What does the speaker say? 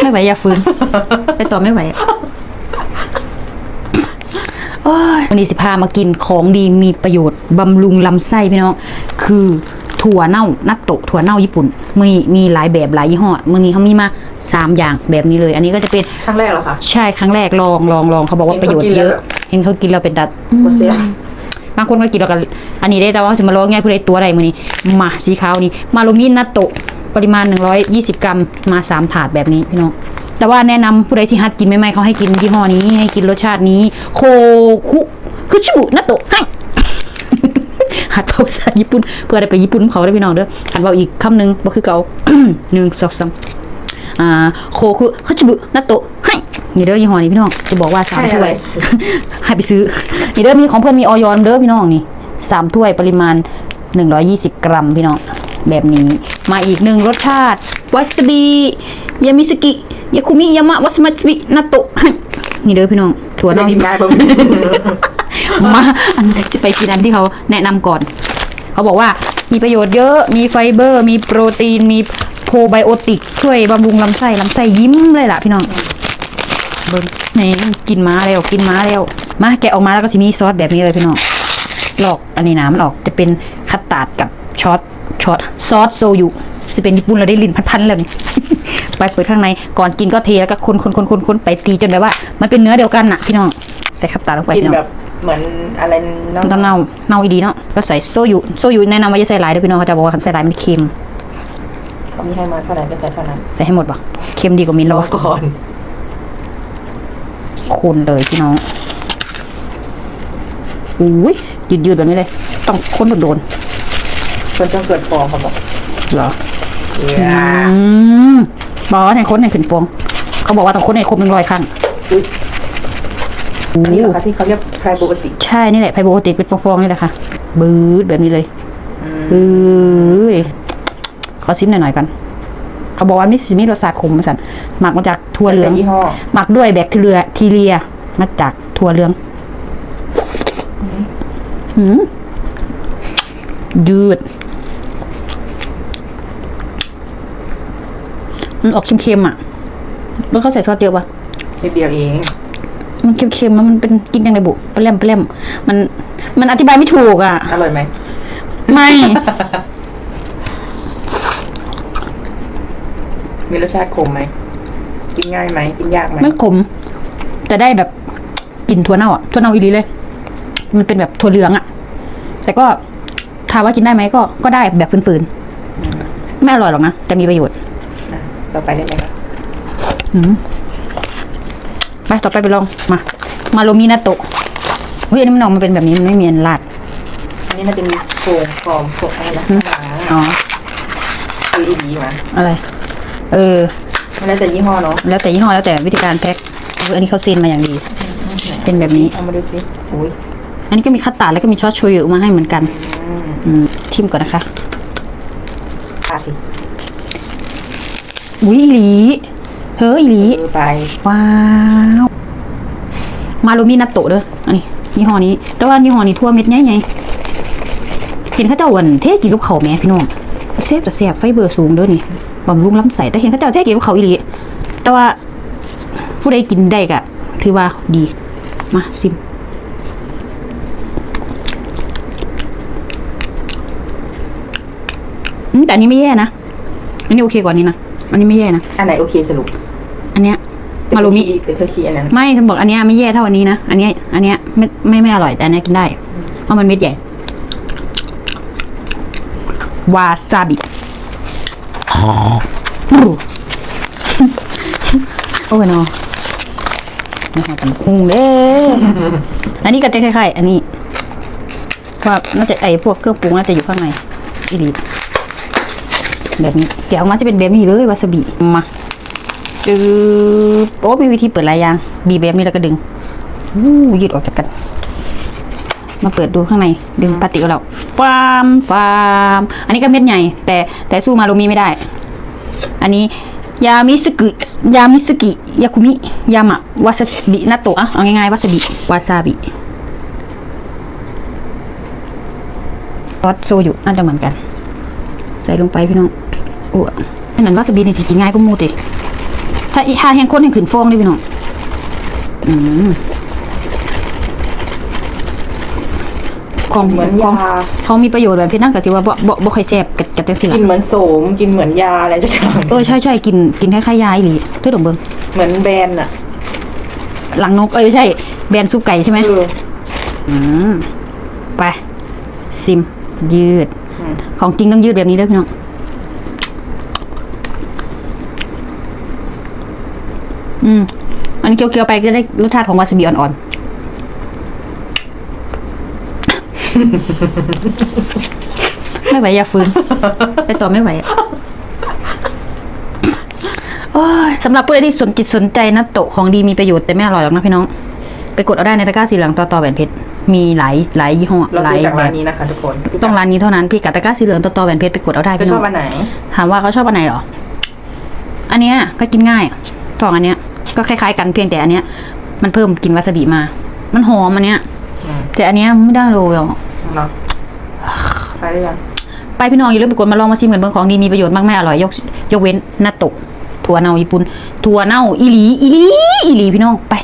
ไม่ไหวอย่าฟื้น ไปต่อไม่ไหวโอ้ยวันนี้สิพามากินของดีมีประโยชน์บำรุงลำไส้พี่น้อง คือถั่วเน่านัตโตะถั่วเน่าญี่ปุ่น มีมีหลายแบบหลายยี่ห้อมื่อนี้เขามีมาสามอย่างแบบนี้เลย อันนี้ก็จะเป็นครั้งแรกเหรอคะใช่ครั้งแรกลองลองลองเขาบอกว่าประโยชน์เยอะ เห็นเขากินแล้วเป็นตัดโคเซียบางคนก็กินแล้วกันอันนี้ได้แต่ว่าจะมาลองง่ายเพื่อได้ตัวใดมือนี้มาสีขาวนี่มาโลมินนัตโตะ ปริมาณ 120 กรัมมาสามถาดแบบนี้พี่น้องแต่ว่าแนะนำผู้ใดที่หัดกินไม่ไม่เขาให้กินยี่ห้อนี้ให้กินรสชาตินี้ โคคุคุชิบุนัตโตะให้หัดเผาภาษาญี่ปุ่น เพื่อได้ไปญี่ปุ่นเขาได้อพี่น้องเด้อหัดเบาอีกคำหนึ่งบ่คือเก่าหนึ่งสองสามอ่าโคคุคุชิบุนัตโตะให้นี่เด้อยี่ห้อนี้พี่น้องจะบอกว่าสามถ้วยให้ไปซื้อนี่เด้อมีของเพื่อนมีออยอนเด้อพี่น้องนี่สามถ้วยปริมาณ120กรัมพี่น้องแบบนี้ มาอีกหนึ่งรสชาติวาซาบิยามิสกิยาคุมิยามะวาซามิบินาโตะนี่เด้อพี่น้องถั่วได้เน่ากินได้ปะมาอันจะไปกินอันที่เขาแนะนำก่อน เขาบอกว่ามีประโยชน์เยอะมีไฟเบอร์ มีโปรตีนมีโปรไบโอติก ช่วยบำรุงลำไส้ลำไส้ยิ้มเลยล่ะพี่น้องเบิ้งนี่กินม้าแล้วกินม้าแล้วมาแกะออกมาแล้วก็สิมีซอสแบบนี้เลยพี่น้องหลอกอันนี้นะมันออกจะเป็นคัตตาร์ดกับช็อต ช็อตซอสโซยุจะเป็นญี่ปุ่นเราได้ลิ้นพันๆแล้วนี่ไปเปิดข้างในก่อนกินก็เทแล้วก็คนคนคนคนคนไปตีจนแบบว่า มันเป็นเนื้อเดียวกันน่ะพี่น้องใส่คัตตาร์ดลงไปกินพี่น้องแบบเหมือนอะไรน้ต้องเน่าเน่าอีดีเนาะก็ใส่โซยุโซยุแนะนำว่าจะใส่หลายด้วยพี่น้องเขาจะบอกว่าคันใส่หลายมันเค็มเขามีให้มาเท่าไหร่ก็ใส่เท่านั้นใส่ให้หมดปะเค็มดีกว่ามินรแล้วอวะก่อนคนเลยพี่น้องอุ้ยยืดยืดๆแบบนี้เลย ต้องคนโดน คนต้องเกิดฟองเขาบอกๆเหรอเนี่ยอืมบอกว่าในคนในขึ้นฟอง เขาบอกว่าต้องคนในครบหนึ่งร้อยครั้งอุ๊ยอันนี้เหรอคะที่เขาเรียกไทยปกติใช่นี่แหละไพโบติกเป็นฟองๆนี่แหละค่ะบืดแบบนี้เลยอืมบืดขอซิมหน่อยๆกันเขาบอกว่ามิสมิรสชาติขมมาสันหมักมาจากถั่วเหลืองแต่ยี่ห้อหมักด้วยแบคทีเรียทีเรียมาจากถั่วเหลืองหืมยืด มันออกเค็มๆอะ แล้วเขาใส่ซอสเยอะปะนิดเดียวเอง มันเค็มๆแล้วมันเป็นกินยังไงบุเปรี้ยมเปรี้ยมมันมันอธิบายไม่ถูกอะ อร่อยไหม ไม่ มีรสชาติขมไหม กินง่ายไหม กินยากไหมไม่ขม แต่ได้แบบกลิ่นถั่วเน่าอะ ถั่วเน่าอีหลีเลย มันเป็นแบบถั่วเหลืองอะ แต่ก็ถามว่ากินได้ไหมก็ ก็ได้แบบฝืนๆ ไม่อร่อยหรอกนะ แต่มีประโยชน์อะ ต่อไปได้ไหมคะไปต่อไปไปลองมา มาโรมินาโตะเฮ้ยอันนี้มันออกมาเป็นแบบนี้มันไม่มีอันลาด อันนี้มันจะมีโฟมฟอมโฟมอะไรนะอ๋อ คืออีดีมาอะไร เออ มันแล้วแต่ยี่ห้อเนาะแล้วแต่ยี่ห้อแล้วแต่วิธีการแพ็คเอออันนี้เขาซีนมาอย่างดี เป็นแบบนี้ เอามาดูสิอุ้ยอันนี้ก็มีคัตตาร์ดแล้วก็มีช็อตโชยุมาให้เหมือนกัน อืม อืมทิมก่อนนะคะ อะสิ อุ้ยอีหลีเฮ้ยอีหลีเออไป ว้าว มาโรมินาโตะเด้ออันนี้ยี่ห้อนี้ แต่ว่ายี่ห้อนี้ทั่วเม็ดใหญ่ๆเห็นเขาเจ้าวันเทกินกับเขาวแหม่พี่น้องแซ่บแต่แซ่บไฟเบอร์สูงเด้อนี่บำรุงลำไส้แต่เห็นเขาเจ้าเทกินกับเขาวอีหลีแต่ว่าผู้ใดกินได้ก็ถือว่าดี มาซิมอืมแต่อันนี้ไม่แย่นะ อันนี้โอเคกว่านี้นะ อันนี้ไม่แย่นะ อันไหนโอเคสรุปอันเนี้ยมาโรมิแต่เธอชี้อันนั้นไม่ฉันบอกอันเนี้ยไม่แย่เท่าอันนี้นะอันเนี้ยอันเนี้ยไม่ไม่ไม่อร่อยแต่อันเนี้ยกินได้เพราะมันเม็ดใหญ่วาซาบิอู้โอ้ยเนาะนี่หอตันคุงเด้อันนี้ก็จะคล้ายๆอันนี้ว่าน่าจะไอพวกเครื่องปรุงน่าจะอยู่ข้างในอีลี แบบนี้แกะออกมาจะเป็นแบบนี้เลยวาซาบิมาจืบโอ้มีวิธีเปิดหลายอย่าง บีบแบบนี้แล้วก็ดึงยืดออกจากกัน มาเปิดดูข้างใน ดึงพลาสติกออกแล้วฟามฟามอันนี้ก็เม็ดใหญ่ แต่แต่สู้มาโรมีไม่ได้ อันนี้ยามิสกิยามิสกิยาคุมิยามะวาซาบินาโตะอะเอาง่ายๆวาซาบิวาซาบิซอสโซยุน่าจะเหมือนกัน ใส่ลงไปพี่น้อง อ้วอันนั้นวาซาบินี่ที่กินง่ายก็มูติถ้าอีถ้าแห้งข้นแห้งขืนฟองเลยพี่น้องอืมของเหมือนของยา เขามีประโยชน์แบบพี่นั่งกับที่ว่าบ่บ่บ่ค่อยแซ่บกับกับจังซี่กิล่ะนเหมือนโสมกินเหมือนยาอะไรสักอย่างเออใช่ใช่กินกินคล้ายๆยาอีหลีเด้อดอกเบิ่งเหมือนแบรนด์อะหลังนกเอ้ยไม่ใช่ แบรนด์ซุปไก่ใช่ไหม เออ อืม ไป ซิม ยืด อืม ของจริงต้องยืดแบบนี้เด้อพี่น้อง อืม อันนี้เคี้ยวๆไปก็ได้รสชาติของวาซาบิอ่อนๆ ไม่ไหวอย่าฟื้น ไปต่อไม่ไหวอะโอ้ยสำหรับผู้ใดที่สนจิตสนใจนัตโตะของดีมีประโยชน์แต่ไม่อร่อยหรอกนะพี่น้อง ไปกดเอาได้ในตะกร้าสีเหลืองต่อต่อแหวนเพชร มีหลายหลายยี่ห้อเราหลาซื้ยอจากแบร้านบนี้นะคะทุกคนต้องร้านนี้เท่านั้นพี่กัดตะกร้าสีเหลืองต่อต่อแหวนเพชรไปกดเอาได้จะพี่ชน้ออบง อันไหน ถามว่าเขาชอบอันไหนเหรอ อันเนี้ยก็กินง่ายสองอันเนี้ย ก็คล้ายๆกันเพียงแต่อันเนี้ย มันเพิ่มกลินวาซาบิมา มันหอมอันเนี้ยอืมแต่อันเนี้ยไม่ได้เลยอะเนาะไปหรือยังไปพี่น้องอย่าลืมไปกดมาลองมาชิมกันเบิ่งของดีมีประโยชน์มากไม่อร่อยยกยกเว้นนาโตะถั่วเน่าญี่ปุ่นถั่วเน่าอีหลีอีหลีอีหลีพี่น้องไป